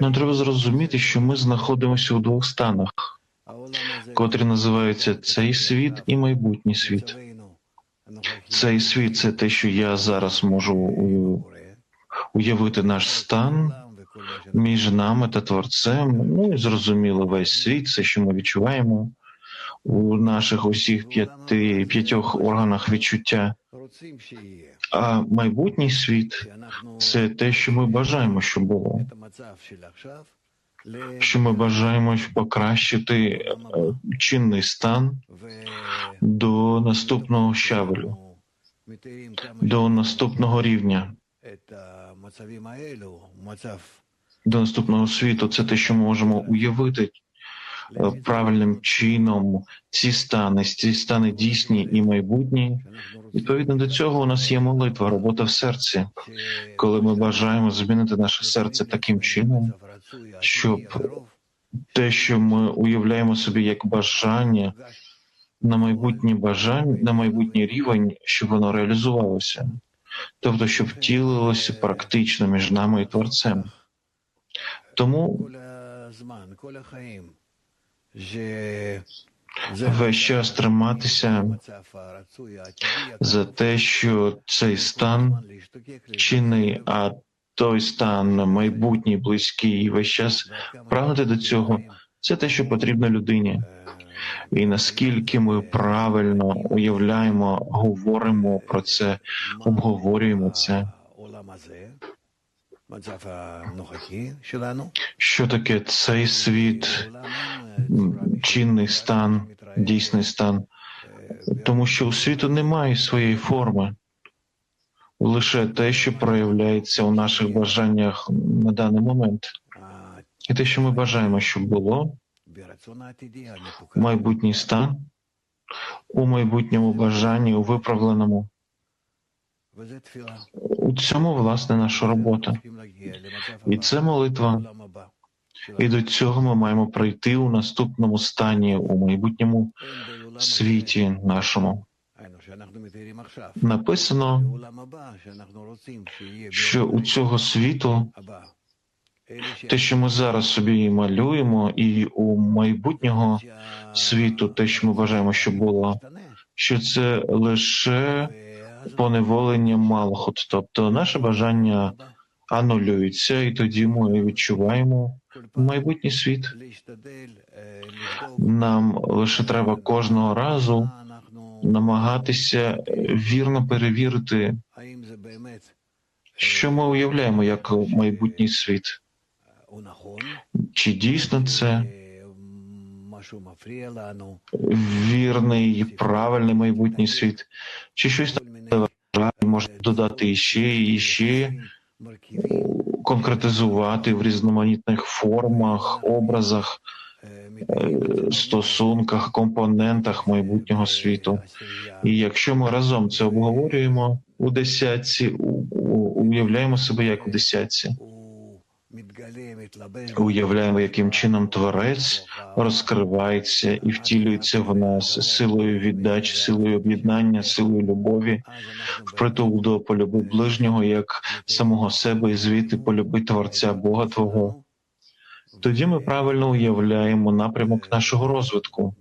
Нам треба зрозуміти, що ми знаходимося у двох станах, котрі називаються цей світ і майбутній світ. Цей світ це те, що я зараз можу уявити наш стан між нами та творцем. Ну і зрозуміло, весь світ, все, що ми відчуваємо у наших усіх п'яти п'ятьох органах відчуття. А майбутній світ це те, що ми бажаємо, щоб було. Що ми бажаємо покращити е, чинний стан до наступного щавелю, до наступного рівня, до наступного світу. Це те, що ми можемо уявити правильним чином ці стани, ці стани дійсні і майбутні. Відповідно до цього, у нас є молитва, робота в серці, коли ми бажаємо змінити наше серце таким чином, щоб те, що ми уявляємо собі як бажання на майбутнє бажання, на майбутній рівень, щоб воно реалізувалося, тобто, щоб втілилося практично між нами і творцем. Тому весь час триматися за те, що цей стан чинний, а той стан майбутній, близький, і весь час прагнути до цього. Це те, що потрібно людині. І наскільки ми правильно уявляємо, говоримо про це, обговорюємо це. Що таке цей світ, чинний стан, дійсний стан? Тому що у світу немає своєї форми, лише те, що проявляється у наших бажаннях на даний момент, і те, що ми бажаємо, щоб було майбутній стан у майбутньому бажанні, у виправленому. У цьому власне наша робота. І це молитва. І до цього ми маємо прийти у наступному стані, у майбутньому світі нашому. Написано, що у цього світу те, що ми зараз собі малюємо, і у майбутнього світу, те, що ми вважаємо, що було, що це лише поневолення Малхут, тобто наше бажання анулюється, і тоді ми відчуваємо майбутній світ. Нам лише треба кожного разу намагатися вірно перевірити, що ми уявляємо як майбутній світ. Чи дійсно це вірний правильний майбутній світ, чи щось там можна додати іще ще, конкретизувати в різноманітних формах, образах, е, стосунках, компонентах майбутнього світу. І якщо ми разом це обговорюємо у десятці, уявляємо себе як у десятці, уявляємо, яким чином творець розкривається і втілюється в нас силою віддачі, силою об'єднання, силою любові, впритул до полюби ближнього як самого себе і звідти полюби Творця Бога Твого. Тоді ми правильно уявляємо напрямок нашого розвитку.